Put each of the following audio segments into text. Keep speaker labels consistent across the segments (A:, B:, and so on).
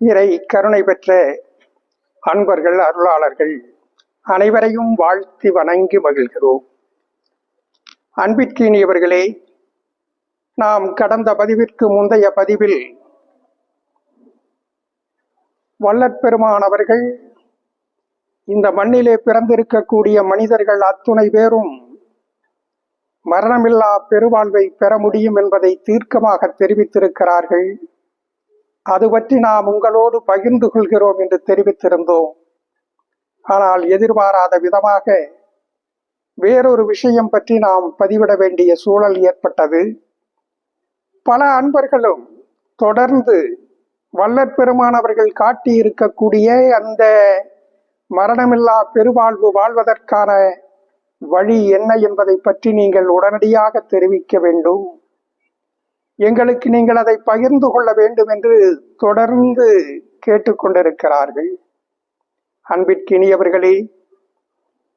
A: இறை கருணை பெற்ற அன்பர்கள் அருளாளர்கள் அனைவரையும் வாழ்த்தி வணங்கி மகிழ்கிறோம். அன்பிற்கினியவர்களே நாம் கடந்த பதிவிற்கு முந்தைய பதிவில் வல்லற்பெருமான் அவர்கள் இந்த மண்ணிலே பிறந்திருக்கக்கூடிய மனிதர்கள் அத்துணை பேரும் மரணமில்லா பெருவாழ்வை பெற முடியும் என்பதை தீர்க்கமாக தெரிவித்திருக்கிறார்கள். அது பற்றி நாம் உங்களோடு பகிர்ந்து கொள்கிறோம் என்று தெரிவித்திருந்தோம். ஆனால் எதிர்பாராத விதமாக வேறொரு விஷயம் பற்றி நாம் பதிவிட வேண்டிய சூழல் ஏற்பட்டது. பல அன்பர்களும் தொடர்ந்து வல்லற்பெருமான் அவர்கள் அந்த மரணமில்லா பெருவாழ்வு வாழ்வதற்கான வழி என்ன என்பதை பற்றி நீங்கள் உடனடியாக தெரிவிக்க வேண்டும். எங்களுக்கு நீங்கள் அதை பகிர்ந்து கொள்ள வேண்டும் என்று தொடர்ந்து கேட்டுக்கொண்டிருக்கிறார்கள். அன்பிற்கினியவர்களே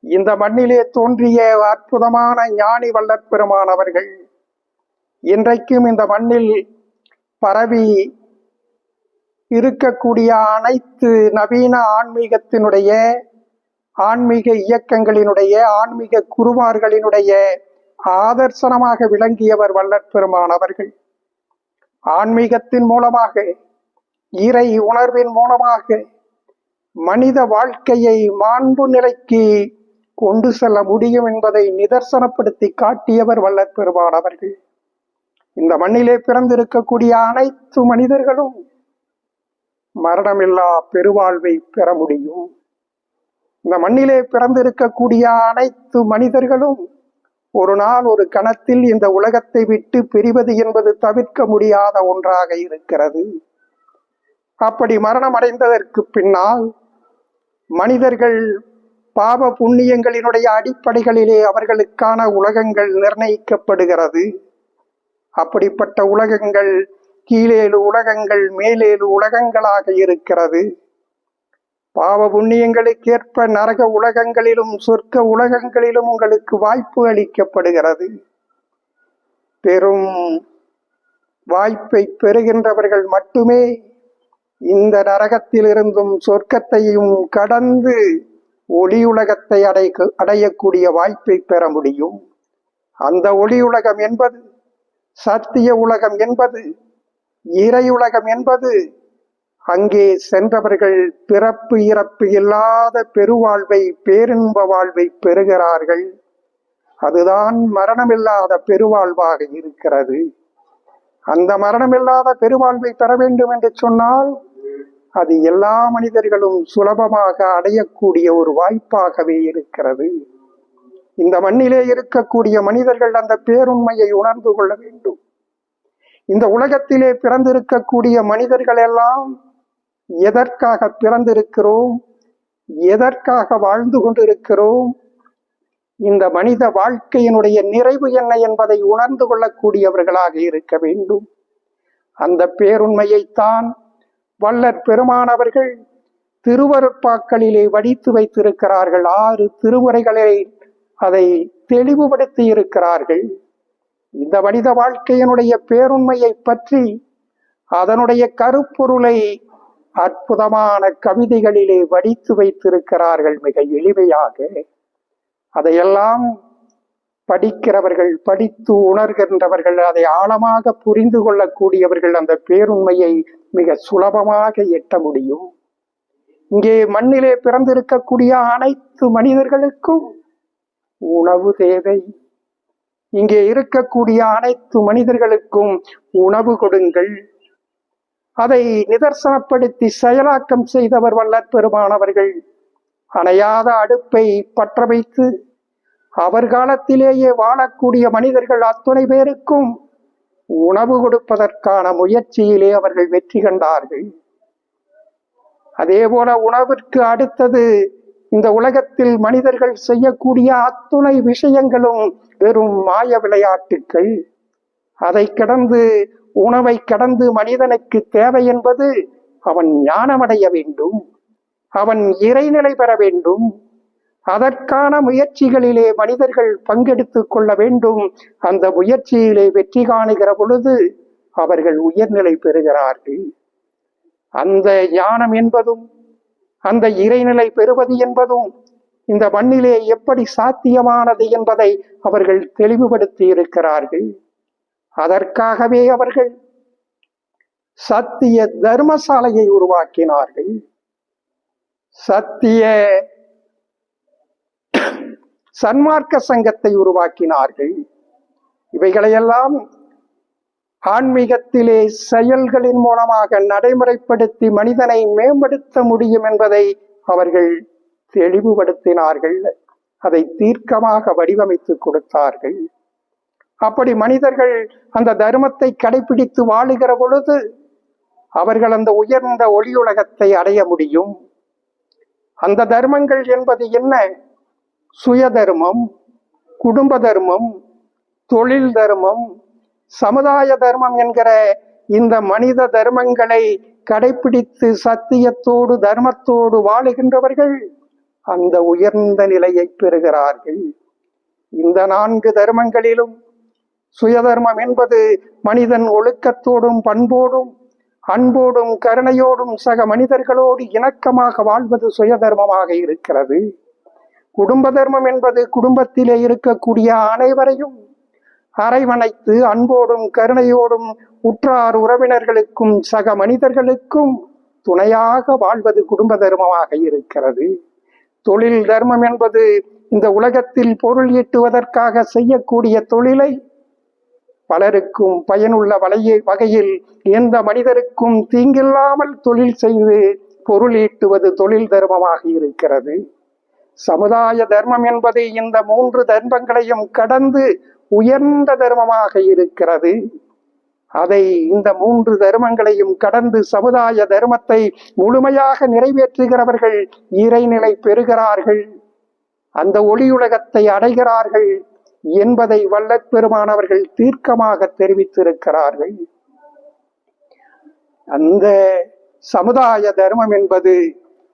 A: இந்த மண்ணிலே தோன்றிய அற்புதமான ஞானி வல்லற்பெருமான் அவர்கள் இன்றைக்கும் இந்த மண்ணில் பரவி இருக்கக்கூடிய அனைத்து நவீன ஆன்மீகத்தினுடைய ஆன்மீக இயக்கங்களினுடைய ஆன்மீக குருமார்களினுடைய ஆதர்சனமாக விளங்கியவர் வல்லற்பெருமான் அவர்கள். ஆன்மீகத்தின் மூலமாக இறை உணர்வின் மூலமாக மனித வாழ்க்கையை மாண்பு நிலைக்கு கொண்டு செல்ல முடியும் என்பதை நிதர்சனப்படுத்தி காட்டியவர் வல்லற்பெருமான் அவர்கள். இந்த மண்ணிலே பிறந்திருக்கக்கூடிய அனைத்து மனிதர்களும் மரணமில்லா பெருவாழ்வை பெற முடியும். இந்த மண்ணிலே பிறந்திருக்கக்கூடிய அனைத்து மனிதர்களும் ஒரு நாள் ஒரு கணத்தில் இந்த உலகத்தை விட்டு பிரிவது என்பது தவிர்க்க முடியாத ஒன்றாக இருக்கிறது. அப்படி மரணம் அடைந்ததற்கு பின்னால் மனிதர்கள் பாவ புண்ணியங்களினுடைய அடிப்படைகளிலே அவர்களுக்கான உலகங்கள் நிர்ணயிக்கப்படுகிறது. அப்படிப்பட்ட உலகங்கள் கீழேழு உலகங்கள் மேலேழு உலகங்களாக இருக்கிறது. பாவ புண்ணியங்களுக்கேற்ப நரக உலகங்களிலும் சொர்க்க உலகங்களிலும் உங்களுக்கு வாய்ப்பு அளிக்கப்படுகிறது. பெரும் வாய்ப்பை பெறுகின்றவர்கள் மட்டுமே இந்த நரகத்திலிருந்தும் சொர்க்கத்தையும் கடந்து ஒளி உலகத்தை அடை அடையக்கூடிய வாய்ப்பை பெற முடியும். அந்த ஒளி உலகம் என்பது சத்திய உலகம் என்பது இறையுலகம் என்பது அங்கே சென்றவர்கள் பிறப்பு இறப்பு இல்லாத பெருவாழ்வை பேரின்ப வாழ்வை பெறுகிறார்கள். அதுதான் மரணமில்லாத பெருவாழ்வாக இருக்கிறது. அந்த மரணமில்லாத பெருவாழ்வை பெற வேண்டும் என்று சொன்னால் அது எல்லா மனிதர்களும் சுலபமாக அடையக்கூடிய ஒரு வாய்ப்பாகவே இருக்கிறது. இந்த மண்ணிலே இருக்கக்கூடிய மனிதர்கள் அந்த பேருண்மையை உணர்ந்து கொள்ள வேண்டும். இந்த உலகத்திலே பிறந்திருக்கக்கூடிய மனிதர்கள் எல்லாம் எதற்காக பிறந்திருக்கிறோம்? எதற்காக வாழ்ந்து கொண்டிருக்கிறோம்? இந்த மனித வாழ்க்கையினுடைய நிறைவு என்ன என்பதை உணர்ந்து கொள்ளக்கூடியவர்களாக இருக்க வேண்டும். அந்த பேருண்மையைத்தான் வல்லற் பெருமானவர்கள் திருவருட்பாக்களிலே வடித்து வைத்திருக்கிறார்கள். ஆறு திருமுறைகளை அதை தெளிவுபடுத்தி இருக்கிறார்கள். இந்த மனித வாழ்க்கையினுடைய பேருண்மையை பற்றி அதனுடைய கருப்பொருளை அற்புதமான கவிதைகளிலே வடித்து வைத்திருக்கிறார்கள் மிக எளிமையாக. அதையெல்லாம் படிக்கிறவர்கள் படித்து உணர்கின்றவர்கள் அதை ஆழமாக புரிந்து கொள்ளக்கூடியவர்கள் அந்த பேருண்மையை மிக சுலபமாக எட்ட முடியும். இங்கே மண்ணிலே பிறந்திருக்கக்கூடிய அனைத்து மனிதர்களுக்கும் உணவு தேவை. இங்கே இருக்கக்கூடிய அனைத்து மனிதர்களுக்கும் உணவு கொடுங்கள். அதை நிதர்சனப்படுத்தி செயலாக்கம் செய்தவர் வல்லற் பெருமானவர்கள். அணையாத அடுப்பை பற்ற வைத்து அவர் காலத்திலேயே வாழக்கூடிய மனிதர்கள் அத்துணை பேருக்கும் உணவு கொடுப்பதற்கான முயற்சியிலே அவர்கள் வெற்றி கண்டார்கள். அதே போல உணவிற்கு அடுத்தது இந்த உலகத்தில் மனிதர்கள் செய்யக்கூடிய அத்துணை விஷயங்களும் வெறும் மாய விளையாட்டுக்கள். அதை கடந்து உணவை கடந்து மனிதனுக்கு தேவை என்பது அவன் ஞானமடைய வேண்டும். அவன் இறைநிலை பெற வேண்டும். அதற்கான முயற்சிகளிலே மனிதர்கள் பங்கெடுத்து கொள்ள வேண்டும். அந்த முயற்சியிலே வெற்றி காணுகிற பொழுது அவர்கள் உயர்நிலை பெறுகிறார்கள். அந்த ஞானம் என்பதும் அந்த இறைநிலை பெறுவது என்பதும் இந்த மண்ணிலே எப்படி சாத்தியமானது என்பதை அவர்கள் தெளிவுபடுத்தி இருக்கிறார்கள். அதற்காகவே அவர்கள் சத்திய தர்மசாலையை உருவாக்கினார்கள். சத்திய சன்மார்க்க சங்கத்தை உருவாக்கினார்கள். இவைகளையெல்லாம் ஆன்மீகத்திலே செயல்களின் மூலமாக நடைமுறைப்படுத்தி மனிதனை மேம்படுத்த முடியும் என்பதை அவர்கள் தெளிவுபடுத்தினார்கள். அதை தீர்க்கமாக வடிவமைத்து கொடுத்தார்கள். அப்படி மனிதர்கள் அந்த தர்மத்தை கடைபிடித்து வாழுகிற பொழுது அவர்கள் அந்த உயர்ந்த ஒளியுலகத்தை அடைய முடியும். அந்த தர்மங்கள் என்பது என்ன? சுய தர்மம் குடும்ப தர்மம் தொழில் தர்மம் சமுதாய தர்மம் என்கிற இந்த மனித தர்மங்களை கடைபிடித்து சத்தியத்தோடு தர்மத்தோடு வாழுகின்றவர்கள் அந்த உயர்ந்த நிலையை பெறுகிறார்கள். இந்த நான்கு தர்மங்களிலும் சுயதர்மம் என்பது மனிதன் ஒழுக்கத்தோடும் பண்போடும் அன்போடும் கருணையோடும் சக மனிதர்களோடு இணக்கமாக வாழ்வது சுயதர்மமாக இருக்கிறது. குடும்ப தர்மம் என்பது குடும்பத்திலே இருக்கக்கூடிய அனைவரையும் அரவணைத்து அன்போடும் கருணையோடும் உற்றார் உறவினர்களுக்கும் சக மனிதர்களுக்கும் துணையாக வாழ்வது குடும்ப தர்மமாக இருக்கிறது. தொழில் தர்மம் என்பது இந்த உலகத்தில் பொருள் ஈட்டுவதற்காக செய்யக்கூடிய தொழிலை பலருக்கும் பயனுள்ள வலைய வகையில் எந்த மனிதருக்கும் தீங்கில்லாமல் தொழில் செய்து பொருள் ஈட்டுவது தொழில் தர்மமாக இருக்கிறது. சமுதாய தர்மம் என்பது இந்த மூன்று தர்மங்களையும் கடந்து உயர்ந்த தர்மமாக இருக்கிறது. அதை இந்த மூன்று தர்மங்களையும் கடந்து சமுதாய தர்மத்தை முழுமையாக நிறைவேற்றுகிறவர்கள் இறைநிலை பெறுகிறார்கள். அந்த ஒளியுலகத்தை அடைகிறார்கள். என்பதை வல்லற் பெருமானவர்கள் தீர்க்கமாக தெரிவித்திருக்கிறார்கள். அந்த சமுதாய தர்மம் என்பது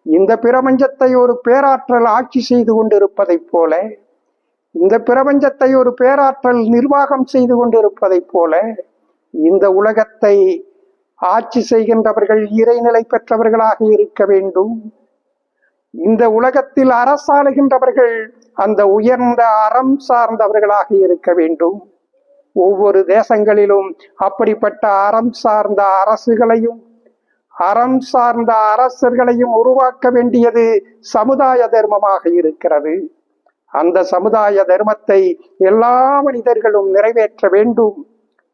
A: இந்த பிரபஞ்சத்தை ஒரு பேராற்றல் ஆட்சி செய்து கொண்டிருப்பதைப் போல இந்த பிரபஞ்சத்தை ஒரு பேராற்றல் நிர்வாகம் செய்து கொண்டிருப்பதைப் போல இந்த உலகத்தை ஆட்சி செய்கின்றவர்கள் இறைநிலை பெற்றவர்களாக இருக்க வேண்டும். இந்த உலகத்தில் அரசாளுகின்றவர்கள் அந்த உயர்ந்த அறம் சார்ந்தவர்களாக இருக்க வேண்டும். ஒவ்வொரு தேசங்களிலும் அப்படிப்பட்ட அறம் சார்ந்த அரசுகளையும் அறம் சார்ந்த அரசர்களையும் உருவாக்க வேண்டியது சமுதாய தர்மமாக இருக்கிறது. அந்த சமுதாய தர்மத்தை எல்லா மனிதர்களும் நிறைவேற்ற வேண்டும்.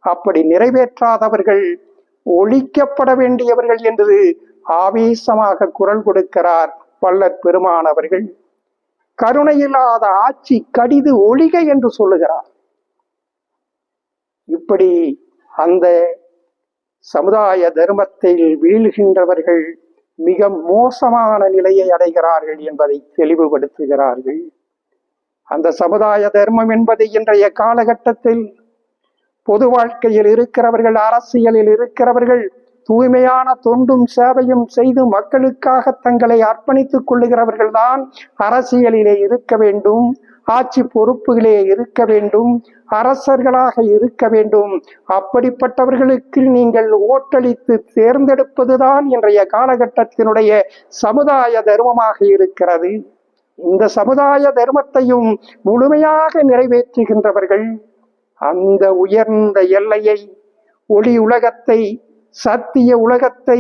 A: அப்படி நிறைவேற்றாதவர்கள் ஒழிக்கப்பட வேண்டியவர்கள் என்று ஆவேசமாக குரல் கொடுக்கிறார் வல்லற் பெருமானவர்கள் கருணையில்லாத ஆட்சி கடிது ஒழிக என்று சொல்லுகிறார். இப்படி அந்த சமுதாய தர்மத்தில் வீழ்கின்றவர்கள் மிக மோசமான நிலையை அடைகிறார்கள் என்பதை தெளிவுபடுத்துகிறார்கள். அந்த சமுதாய தர்மம் என்பது இன்றைய காலகட்டத்தில் பொது வாழ்க்கையில் இருக்கிறவர்கள் அரசியலில் இருக்கிறவர்கள் தூய்மையான தொண்டும் சேவையும் செய்து மக்களுக்காக தங்களை அர்ப்பணித்துக் கொள்ளுகிறவர்கள்தான் அரசியலிலே இருக்க வேண்டும் ஆட்சி பொறுப்புகளே இருக்க வேண்டும் அரசர்களாக இருக்க வேண்டும். அப்படிப்பட்டவர்களுக்கு நீங்கள் ஓட்டளித்து தேர்ந்தெடுப்பதுதான் இன்றைய காலகட்டத்தினுடைய சமுதாய தர்மமாக இருக்கிறது. இந்த சமுதாய தர்மத்தையும் முழுமையாக நிறைவேற்றுகின்றவர்கள் அந்த உயர்ந்த எல்லையை ஒளி உலகத்தை சத்திய உலகத்தை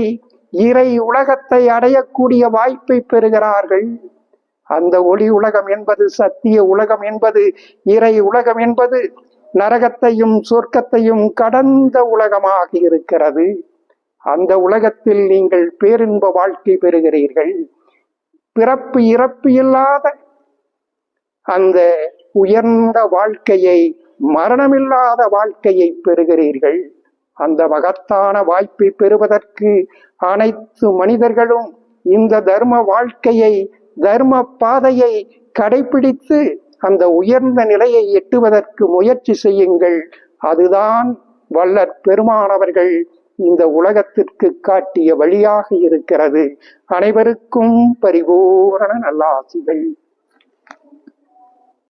A: இறை உலகத்தை அடையக்கூடிய வாய்ப்பை பெறுகிறார்கள். அந்த ஒளி உலகம் என்பது சத்திய உலகம் என்பது இறை உலகம் என்பது நரகத்தையும் சொர்க்கத்தையும் கடந்த உலகமாக இருக்கிறது. அந்த உலகத்தில் நீங்கள் பேரின்ப வாழ்க்கை பெறுகிறீர்கள். பிறப்பு இறப்பு இல்லாத அந்த உயர்ந்த வாழ்க்கையை மரணமில்லாத வாழ்க்கையை பெறுகிறீர்கள். அந்த மகத்தான வாய்ப்பை பெறுவதற்கு அனைத்து மனிதர்களும் இந்த தர்ம வாழ்க்கையை தர்ம பாதையை கடைபிடித்து அந்த உயர்ந்த நிலையை எட்டுவதற்கு முயற்சி செய்யுங்கள். அதுதான் வல்லற் பெருமானவர்கள் இந்த உலகத்திற்கு காட்டிய வழியாக இருக்கிறது. அனைவருக்கும் பரிபூரண நல்லாசிகள்